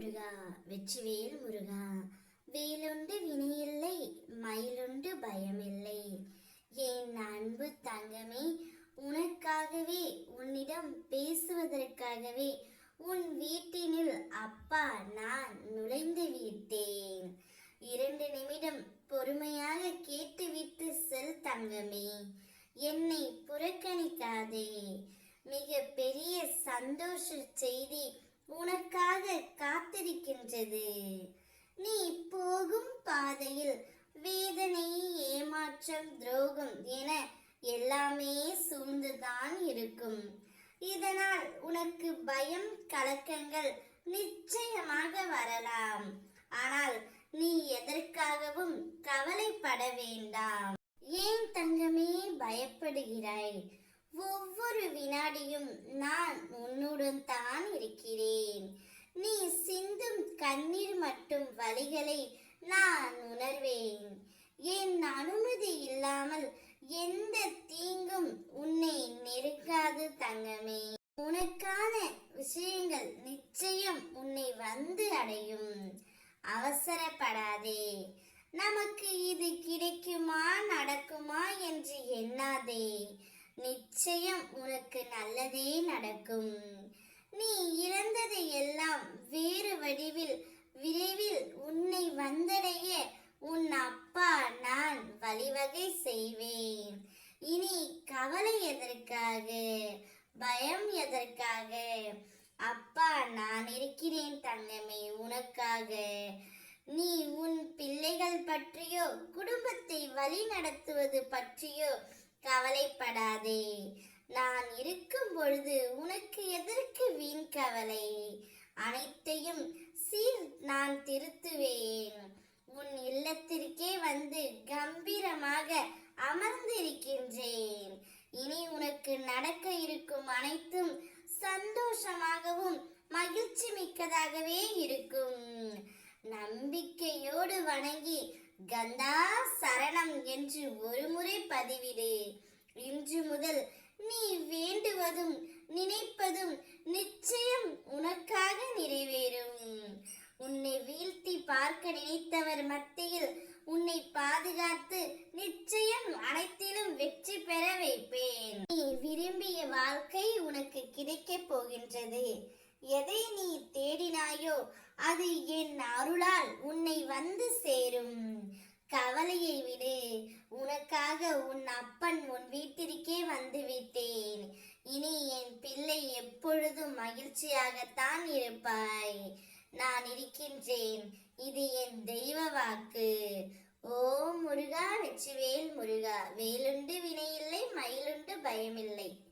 முருகா வெற்றிவேல் முருகா. வேலுண்டு வினையில்லை மயிலுண்டு பயமில்லை. என் அன்பு தங்கமே உனக்காகவே உன்னிடம் பேசுவதற்காகவே உன் வீட்டினில் அப்பா நான் நுழைந்து விட்டேன். இரண்டு நிமிடம் பொறுமையாக கேட்டுவிட்டு செல் தங்கமே என்னை புறக்கணிக்காதே. மிக பெரிய சந்தோஷ செய்தி உனக்கு காத்திருக்கின்றது நீ போகும் பாதையில் வேதனை ஏமாற்றம் துரோகம் என எல்லாமே சூழ்ந்துதான் இருக்கும். இதனால் உனக்கு பயம் கலக்கங்கள் நிச்சயமாக வரலாம். ஆனால் நீ எதற்காகவும் கவலைப்பட வேண்டாம். ஏன் தங்கமே பயப்படுகிறாய்? ஒவ்வொரு வினாடியும் நான் உன்னுடன் தான் இருக்கிறேன். கண்ணீர் மட்டும் வலிகளை நான் உணர்வேன். என் அனுமதி இல்லாமல் எந்த தீங்கும் உன்னை நெருக்காது தங்கமே. உனக்கான விஷயங்கள் நிச்சயம் உன்னை வந்து அடையும். அவசரப்படாதே. நமக்கு இது கிடைக்குமா நடக்குமா என்று எண்ணாதே. நிச்சயம் உனக்கு நல்லதே நடக்கும். நீ இழந்ததை எல்லாம் வடிவில் விரைவில் உன்னை வந்தடைய உன் அப்பா நான் வழிவகை செய்வேன். இனி கவலை எதற்காக? பயம் எதற்காக? அப்பா நான் இருக்கிறேன் தங்கமே உனக்காக. நீ உன் பிள்ளைகள் பற்றியோ குடும்பத்தை வழி நடத்துவது பற்றியோ கவலைப்படாதே. நான் இருக்கும் பொழுது உனக்கு எதற்கு வீண் கவலை? அனைத்தையும் சீர் நான் திருத்துவேன். உன் இல்லத்திற்கே வந்து கம்பீரமாக அமர்ந்திருக்கின்றேன். இனி உனக்கு நடக்க இருக்கும் அனைத்தும் சந்தோஷமாகவும் மகிழ்ச்சி மிக்கதாகவே இருக்கும். நம்பிக்கையோடு வணங்கி கந்தா சரணம் என்று ஒருமுறை பதிவிடு. இன்று முதல் நீ வேண்டுவதும் நினைப்பதும் நிச்சயம் நிறைவேறும். உன்னை வீழ்த்தி பார்க்க நினைத்தவர் மத்தியில் உன்னை பாதுகாத்து நிச்சயம் அனைத்திலும் வெற்றி பெற வைப்பேன். நீ விரும்பிய வாழ்க்கை உனக்கு கிடைக்கப் போகின்றது. எதை நீ தேடினாயோ அது என் அருளால் உன்னை வந்து சேரும். கவலையை விடு. உனக்காக உன் அப்பன் உன் வீட்டிற்கே வந்து விட்டேன். இனி என் பிள்ளை எப்பொழுதும் மகிழ்ச்சியாகத்தான் இருப்பாய். நான் இருக்கின்றேன். இது என் தெய்வ வாக்கு. ஓ முருகா வெற்றிவேல் முருகா. வேலுண்டு வினையில்லை மயிலுண்டு பயமில்லை.